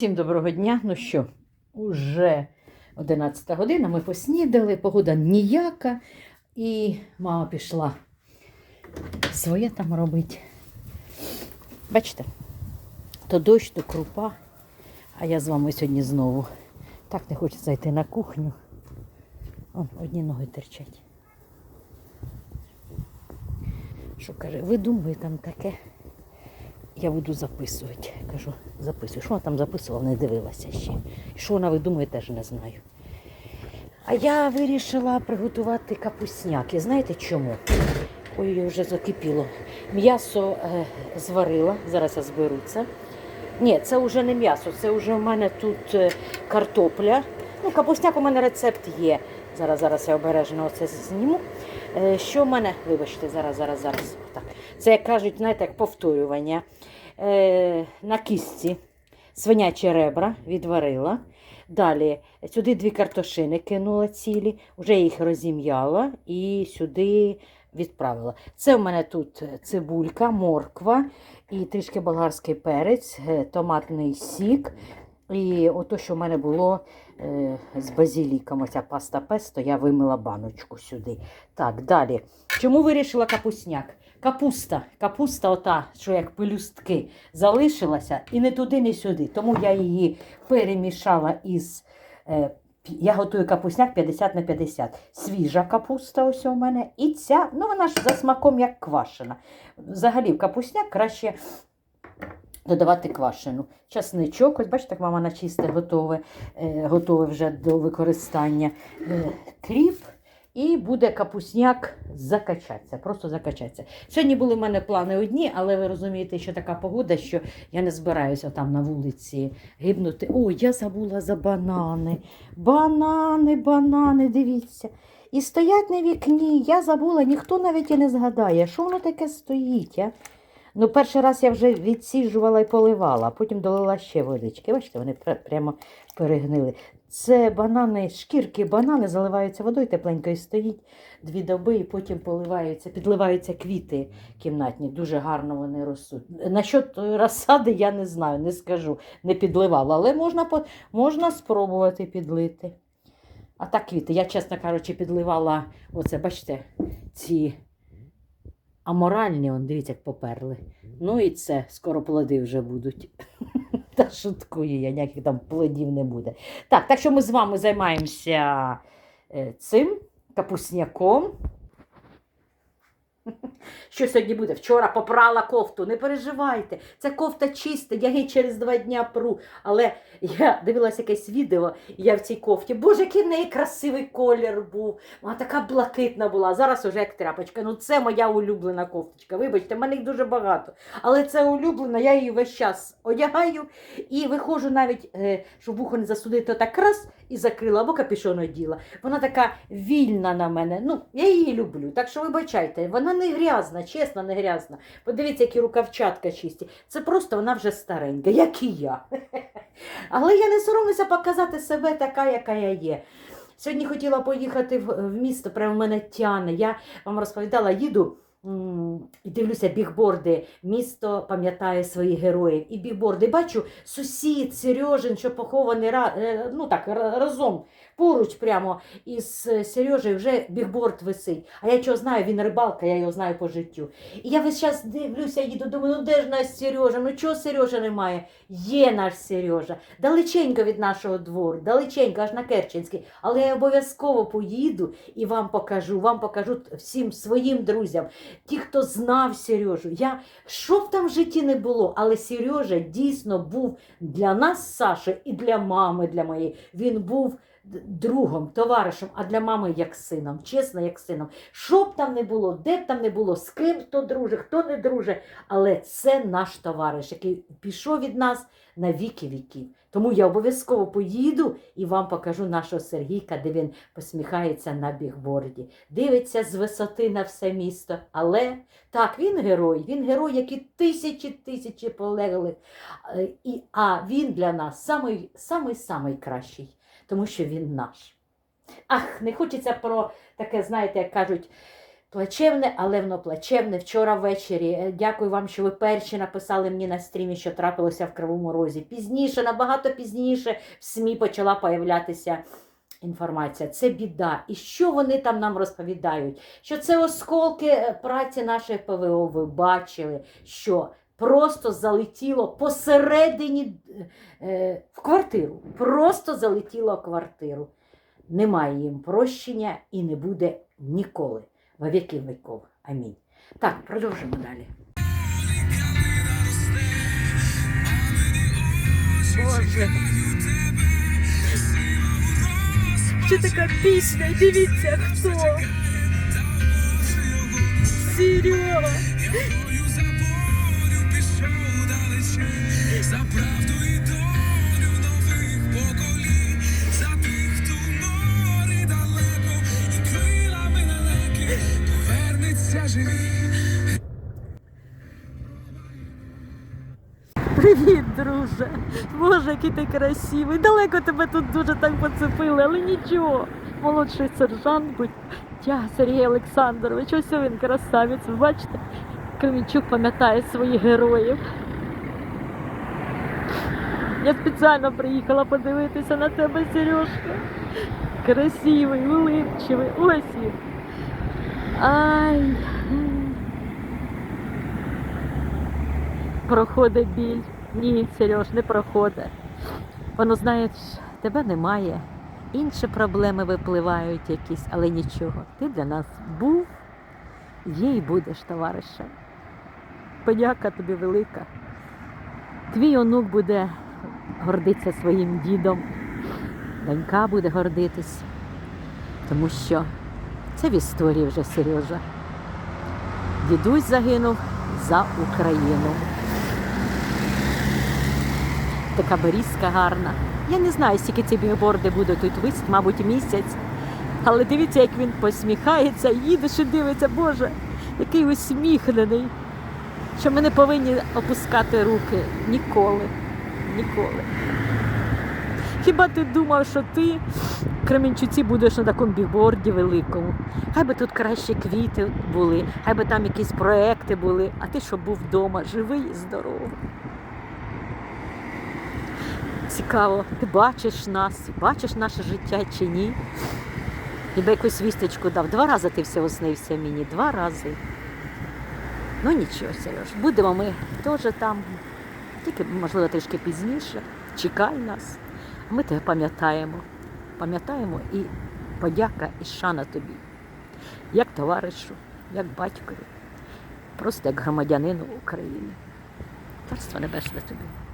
Всім доброго дня. Ну що, уже 11 година, ми поснідали, погода ніяка, і мама пішла своє там робити. Бачите, то дощ, то крупа, а я з вами сьогодні знову. Так не хочеться йти на кухню. Вон, одні ноги терчать. Що каже, ви думаєте там таке? Я буду записувати. Кажу, записую. Що вона там записувала, не дивилася ще. Що вона видумує, теж не знаю. А я вирішила приготувати капусняк. І знаєте чому? Ой, вже закипіло. М'ясо е, зварила, зараз я зберу це. Ні, це вже не м'ясо, це вже у мене тут е, картопля. Ну, капусняк у мене рецепт є. Зараз, зараз я обережно оце зніму. Е, що в мене, вибачте, зараз, зараз, зараз. Так. Це, як кажуть, знаєте, як повторювання. Е, на кістці свинячі ребра відварила. Далі сюди дві картошини кинула цілі, вже їх розім'яла і сюди відправила. Це в мене тут цибулька, морква і трішки болгарський перець, е, томатний сік. І ото, що в мене було е, з базіліком, оця паста песто, я вимила баночку сюди. Так, далі. Чому вирішила капусняк? Капуста, капуста, ота, що як пелюстки, залишилася і не туди, не сюди. Тому я її перемішала із. Е, я готую капусняк 50 на 50. Свіжа капуста ось у мене. І ця, ну вона ж за смаком як квашена. Взагалі, в капусняк краще додавати квашену. Часничок, ось бачите, як мама начисте готове, е, готове вже до використання. Е. І буде капусняк закачатися, просто закачатися. Сьогодні були в мене плани одні, але ви розумієте, що така погода, що я не збираюся там на вулиці гибнути. Ой, я забула за банани. Банани, банани, дивіться. І стоять на вікні. Я забула, ніхто навіть і не згадає, що воно таке стоїть. А? Ну, перший раз я вже відсіжувала і поливала, а потім долила ще водички. Бачите, вони пр- прямо перегнили. Це банани, шкірки банани заливаються водою тепленькою стоїть дві доби і потім поливаються, підливаються квіти кімнатні. Дуже гарно вони ростуть. Насчет розсади я не знаю, не скажу, не підливала, але можна, можна спробувати підлити. А так квіти. Я, чесно кажучи, підливала, оце, бачите, ці аморальні, он, дивіться, як поперли. Ну і це, скоро плоди вже будуть. Та шуткую я, ніяких там плодів не буде. Так, так що ми з вами займаємося е, цим капусняком. Що сьогодні буде? Вчора попрала кофту. Не переживайте. Ця кофта чиста, я її через два дня пру. Але я дивилася якесь відео, і я в цій кофті. Боже, який в неї красивий колір був. Вона така блакитна була. Зараз уже як тряпочка. Ну це моя улюблена кофточка. Вибачте, в мене їх дуже багато. Але це улюблена, я її весь час одягаю і виходжу навіть, е, щоб вухо не засудити, так раз і закрила, або капюшон оділа. Вона така вільна на мене. Ну, я її люблю. Так що вибачайте, вона не грязна, чесно, не грязна. Подивіться, які рукавчатка чисті. Це просто вона вже старенька, як і я. Але я не соромлюся показати себе така, яка я є. Сьогодні хотіла поїхати в, місто, прямо в мене тяне. Я вам розповідала, їду. І дивлюся бігборди, місто пам'ятає своїх героїв. І бігборди бачу сусід Сережин, що похований е, ну так, разом поруч прямо із Сережею вже бігборд висить. А я чого знаю, він рибалка, я його знаю по життю. І я весь час дивлюся, їду, думаю, ну де ж наш Сережа? Ну чого Сережа немає? Є наш Сережа. Далеченько від нашого двору, далеченько, аж на Керченський. Але я обов'язково поїду і вам покажу, вам покажу всім своїм друзям, ті, хто знав Сережу. Я, що б там в житті не було, але Сережа дійсно був для нас, Саша, і для мами, для моєї. Він був другом, товаришем, а для мами як сином, чесно, як сином. Що б там не було, де б там не було, з ким хто друже, хто не друже, але це наш товариш, який пішов від нас на віки віків. Тому я обов'язково поїду і вам покажу нашого Сергійка, де він посміхається на бігборді, дивиться з висоти на все місто. Але так, він герой, він герой, який тисячі тисячі полеглих. Е, І, а він для нас самий, самий, самий кращий, тому що він наш. Ах, не хочеться про таке, знаєте, як кажуть, Плачевне, але воно плачевне. Вчора ввечері. Е, Дякую вам, що ви перші написали мені на стрімі, що трапилося в Кривому Розі. Пізніше, набагато пізніше в СМІ почала появлятися інформація. Це біда. І що вони там нам розповідають? Що це осколки е, праці нашої ПВО. Ви бачили, що просто залетіло посередині е, в квартиру. Просто залетіло квартиру. Немає їм прощення і не буде ніколи. Во віки віков. Амінь. Так, продовжимо далі. Боже. Ще така пісня, дивіться хто. Серега. За правду і долю нових поколінь, за тих, хто в далеко, і крилами далекі повернеться живий. Привіт, друже. Боже, який ти красивий. Далеко тебе тут дуже так поцепили, але нічого. Молодший сержант, будь я Сергій Олександрович, ось він красавець. Бачите, Кременчук пам'ятає своїх героїв. Я спеціально приїхала подивитися на тебе, Сережка. Красивий, улипчивий. Ось він. Ай. Проходить біль. Ні, Сереж, не проходить. Воно знаєш, тебе немає. Інші проблеми випливають якісь, але нічого. Ти для нас був, є і будеш товаришем. Подяка тобі велика. Твій онук буде гордитися своїм дідом, донька буде гордитись, тому що це в історії вже Сережа. Дідусь загинув за Україну. Така берізка гарна. Я не знаю, скільки ці білборди будуть тут висіти, мабуть, місяць. Але дивіться, як він посміхається, їдеш і дивиться, Боже, який усміхнений. Що ми не повинні опускати руки ніколи. Ніколи. Хіба ти думав, що ти в Кременчуці будеш на такому бігборді великому? Хай би тут краще квіти були, хай би там якісь проекти були, а ти щоб був вдома, живий і здоровий. Цікаво, ти бачиш нас, бачиш наше життя чи ні? Хіба якусь вісточку дав. Два рази ти всього снився мені, два рази. Ну нічого, Сереж, будемо ми теж там, тільки, можливо, трішки пізніше. Чекай нас. Ми тебе пам'ятаємо. Пам'ятаємо і подяка і шана тобі. Як товаришу, як батькові, просто як громадянину України. Царство небесне тобі.